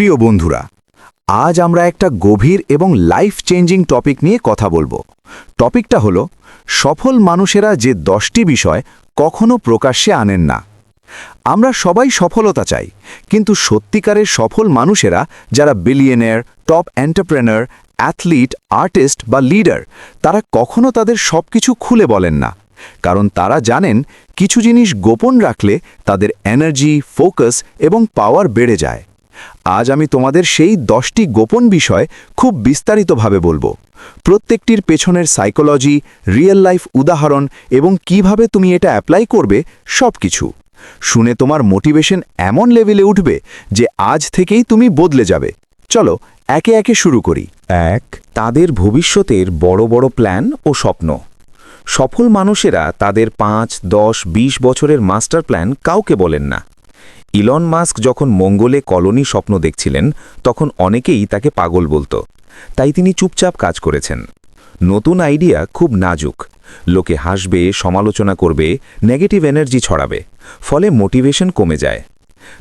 প্রিয় বন্ধুরা, আজ আমরা একটা গভীর এবং লাইফ চেঞ্জিং টপিক নিয়ে কথা বলব। টপিকটা হলো, সফল মানুষেরা যে দশটি বিষয় কখনো প্রকাশ্যে আনেন না। আমরা সবাই সফলতা চাই, কিন্তু সত্যিকারের সফল মানুষেরা যারা বিলিয়নের টপ এন্টারপ্রেনার অ্যাথলিট আর্টিস্ট বা লিডার তারা কখনো তাদের সবকিছু খুলে বলেন না। কারণ তারা জানেন, কিছু জিনিস গোপন রাখলে তাদের এনার্জি ফোকাস এবং পাওয়ার বেড়ে যায়। আজ আমি তোমাদের সেই দশটি গোপন বিষয় খুব বিস্তারিতভাবে বলব। প্রত্যেকটির পেছনের সাইকোলজি, রিয়েল লাইফ উদাহরণ এবং কীভাবে তুমি এটা অ্যাপ্লাই করবে সব কিছু শুনে তোমার মোটিভেশন এমন লেভেলে উঠবে যে আজ থেকেই তুমি বদলে যাবে। চলো, একে একে শুরু করি। এক, তাদের ভবিষ্যতের বড় বড় প্ল্যান ও স্বপ্ন। সফল মানুষেরা তাদের পাঁচ, দশ ২০ বছরের মাস্টার প্ল্যান কাউকে বলেন না। ইলন মাস্ক যখন মঙ্গলে কলোনি স্বপ্ন দেখছিলেন, তখন অনেকেই তাকে পাগল বলতো। তাই তিনি চুপচাপ কাজ করেছেন। নতুন আইডিয়া খুব নাজুক। লোকে হাসবে, সমালোচনা করবে, নেগেটিভ এনার্জি ছড়াবে, ফলে মোটিভেশন কমে যায়।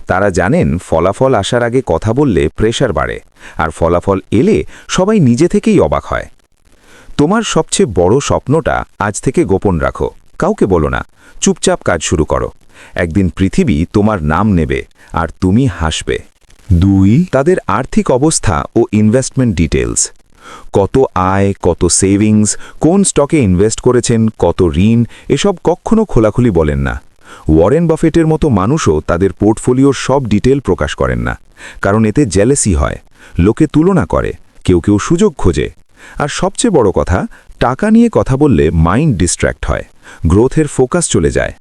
তারা জানেন, ফলাফল আসার আগে কথা বললে প্রেশার বাড়ে, আর ফলাফল এলে সবাই নিজে থেকেই অবাক হয়। তোমার সবচেয়ে বড় স্বপ্নটা আজ থেকে গোপন রাখো, কাউকে বলো না, চুপচাপ কাজ শুরু করো। একদিন পৃথিবী তোমার নাম নেবে আর তুমি হাসবে। দুই, তাদের আর্থিক অবস্থা ও ইনভেস্টমেন্ট ডিটেলস কত আয়, কত সেভিংস কোন স্টকে ইনভেস্ট করেছেন, কত ঋণ, এসব কখনো খোলাখুলি বলেন না। ওয়ারেন বাফেটের মতো মানুষও তাদের পোর্টফোলিওর সব ডিটেল প্রকাশ করেন না, কারণ এতে জেলেসি হয়, লোকে তুলনা করে, কেউ কেউ সুযোগ খোঁজে। আর সবচেয়ে বড় কথা, টাকা নিয়ে কথা বললে মাইন্ড ডিস্ট্র্যাক্ট হয় গ্রোথের ফোকাস চলে যায়।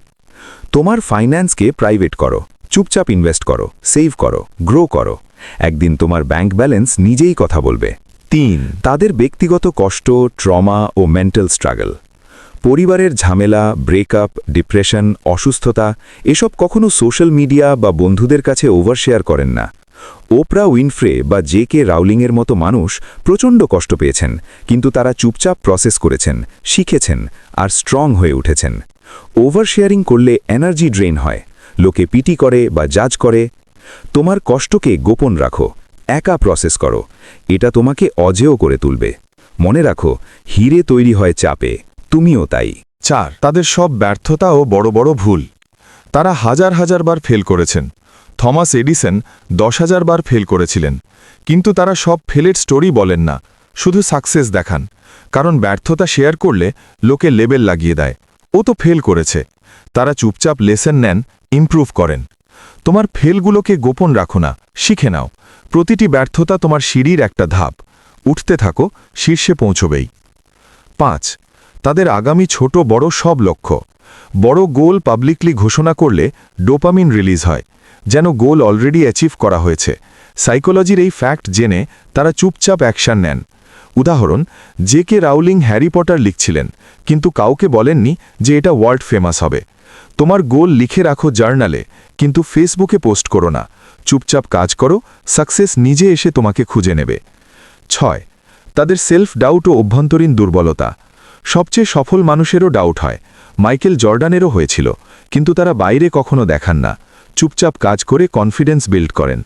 তোমার ফাইন্যান্সকে প্রাইভেট করো, চুপচাপ ইনভেস্ট করো সেভ করো গ্রো করো। একদিন তোমার ব্যাংক ব্যালেন্স নিজেই কথা বলবে। তিন, তাদের ব্যক্তিগত কষ্ট ট্রমা ও মেন্টাল স্ট্রাগল পরিবারের ঝামেলা ব্রেকআপ ডিপ্রেশন অসুস্থতা, এসব কখনো সোশ্যাল মিডিয়া বা বন্ধুদের কাছে ওভারশেয়ার করেন না। ওপ্রা উইনফ্রে বা জে কে রাউলিংয়ের মতো মানুষ প্রচণ্ড কষ্ট পেয়েছেন, কিন্তু তারা চুপচাপ প্রসেস করেছেন, শিখেছেন আর স্ট্রং হয়ে উঠেছেন। ওভারশেয়ারিং করলে এনার্জি ড্রেন হয়। লোকে পিটি করে বা জাজ করে। তোমার কষ্টকে গোপন রাখো, একা প্রসেস করো। এটা তোমাকে অজেয় করে তুলবে। মনে রাখো, হিরে তৈরি হয় চাপে, তুমিও তাই। চার, তাদের সব ব্যর্থতা ও বড় বড় ভুল। তারা হাজার হাজার বার ফেল করেছেন। থমাস এডিসন দশ হাজার বার ফেল করেছিলেন। কিন্তু তারা সব ফেলের স্টোরি বলেন না, শুধু সাকসেস দেখান। কারণ ব্যর্থতা শেয়ার করলে লোকে লেবেল লাগিয়ে দেয়। ও তো ফেল করেছে। তারা চুপচাপ লেসেন নেন ইমপ্রুভ করেন। তোমার ফেলগুলোকে গোপন রাখো না, শিখে নাও। প্রতিটি ব্যর্থতা তোমার সিঁড়ির একটা ধাপ। উঠতে থাকো, শীর্ষে পৌঁছবেই। পাঁচ, তাদের আগামী ছোট, বড় সব লক্ষ্য। বড় গোল পাবলিকলি ঘোষণা করলে ডোপামিন রিলিজ হয়, যেন গোল অলরেডি অ্যাচিভ করা হয়েছে। সাইকোলজির এই ফ্যাক্ট জেনে তারা চুপচাপ অ্যাকশন নেন। উদাহরণ, J K Rowling Harry Potter লিখছিলেন, কিন্তু কাউকে বলেননি যে এটা ওয়ার্ল্ড ফেমাস হবে। তোমার গোল লিখে রাখো জার্নালে, কিন্তু ফেসবুকে পোস্ট করো না। চুপচাপ কাজ করো, সাকসেস নিজে এসে তোমাকে খুঁজে নেবে। ছয়, তাদের সেলফ ডাউট ও অভ্যন্তরীণ দুর্বলতা। সবচেয়ে সফল মানুষেরও ডাউট হয়। মাইকেল জর্ডানেরও হয়েছিল, কিন্তু তারা বাইরে কখনো দেখান না। চুপচাপ কাজ করে কনফিডেন্স বিল্ড করেন।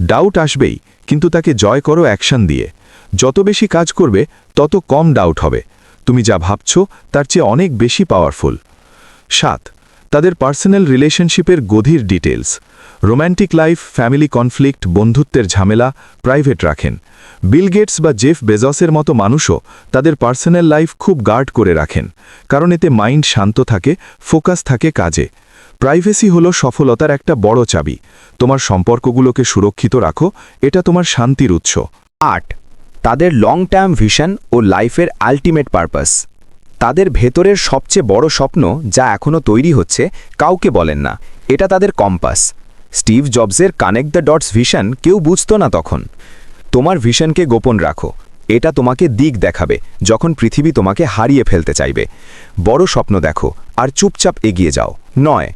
ডাউট আসবেই, কিন্তু তাকে জয় করো অ্যাকশন দিয়ে। যত বেশি কাজ করবে, তত কম ডাউট হবে। তুমি যা ভাবছ, তার চেয়ে অনেক বেশি পাওয়ারফুল সাত, তাদের পার্সোনাল রিলেশনশিপের গভীর details romantic life family conflict বন্ধুত্বের ঝামেলা প্রাইভেট রাখেন। বিল গেটস বা জেফ বেজসের মতো মানুষও তাদের পার্সোনাল লাইফ খুব গার্ড করে রাখেন, কারণ এতে মাইন্ড শান্ত থাকে ফোকাস থাকে কাজে। প্রাইভেসি হল সফলতার একটা বড় চাবি। তোমার সম্পর্কগুলোকে সুরক্ষিত রাখো, এটা তোমার শান্তির উৎস। আট তাদের লং টার্ম ভিশন ও লাইফের আলটিমেট পারপাস তাদের ভেতরের সবচেয়ে বড় স্বপ্ন যা এখনও তৈরি হচ্ছে, কাউকে বলেন না। এটা তাদের কম্পাস স্টিভ জবসের কানেক্ট দ্য ডটস ভিশন কেউ বুঝতো না তখন। তোমার ভিশনকে গোপন রাখো। এটা তোমাকে দিক দেখাবে যখন পৃথিবী তোমাকে হারিয়ে ফেলতে চাইবে। বড় স্বপ্ন দেখো আর চুপচাপ এগিয়ে যাও। নয়।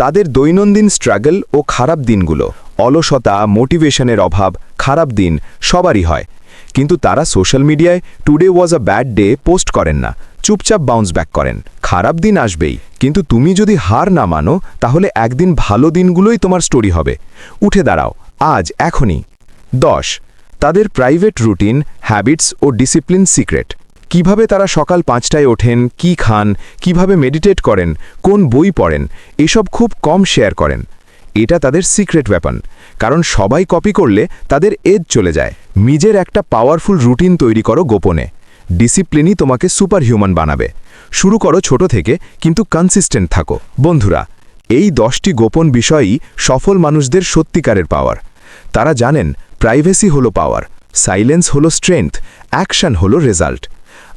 তাদের দৈনন্দিন স্ট্রাগল ও খারাপ দিনগুলো। অলসতা মোটিভেশনের অভাব, খারাপ দিন, সবারই হয়। কিন্তু তারা সোশ্যাল মিডিয়ায় today was a bad day post করেন না, চুপচাপ বাউন্স ব্যাক করেন। খারাপ দিন আসবেই, কিন্তু তুমি যদি হার না মানো, তাহলে একদিন ভালো দিনগুলোই তোমার স্টোরি হবে। উঠে দাঁড়াও, আজ, এখনই। দশ, তাদের প্রাইভেট রুটিন হ্যাবিটস ও ডিসিপ্লিন সিক্রেট কীভাবে তারা সকাল পাঁচটায় ওঠেন, কি খান, কীভাবে মেডিটেট করেন, কোন বই পড়েন, এসব খুব কম শেয়ার করেন। এটা তাদের সিক্রেট ওয়েপন কারণ সবাই কপি করলে তাদের এজ চলে যায়। নিজের একটা পাওয়ারফুল রুটিন তৈরি করো গোপনে। ডিসিপ্লিনই তোমাকে সুপার হিউম্যান বানাবে। শুরু করো ছোট থেকে, কিন্তু কনসিস্টেন্ট থাকো। বন্ধুরা, এই দশটি গোপন বিষয়ই সফল মানুষদের সত্যিকারের পাওয়ার তারা জানেন প্রাইভেসি হলো পাওয়ার সাইলেন্স হলো স্ট্রেংথ অ্যাকশন হলো রেজাল্ট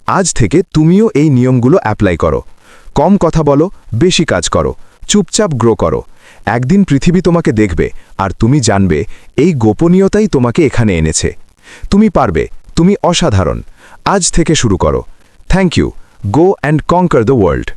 আজ থেকে তুমিও এই নিয়মগুলো অ্যাপ্লাই করো। কম কথা বলো, বেশি কাজ করো। চুপচাপ গ্রো করো। একদিন পৃথিবী তোমাকে দেখবে আর তুমি জানবে এই গোপনীয়তাই তোমাকে এখানে এনেছে। তুমি পারবে, তুমি অসাধারণ। আজ থেকে শুরু করো। Thank you go and conquer the world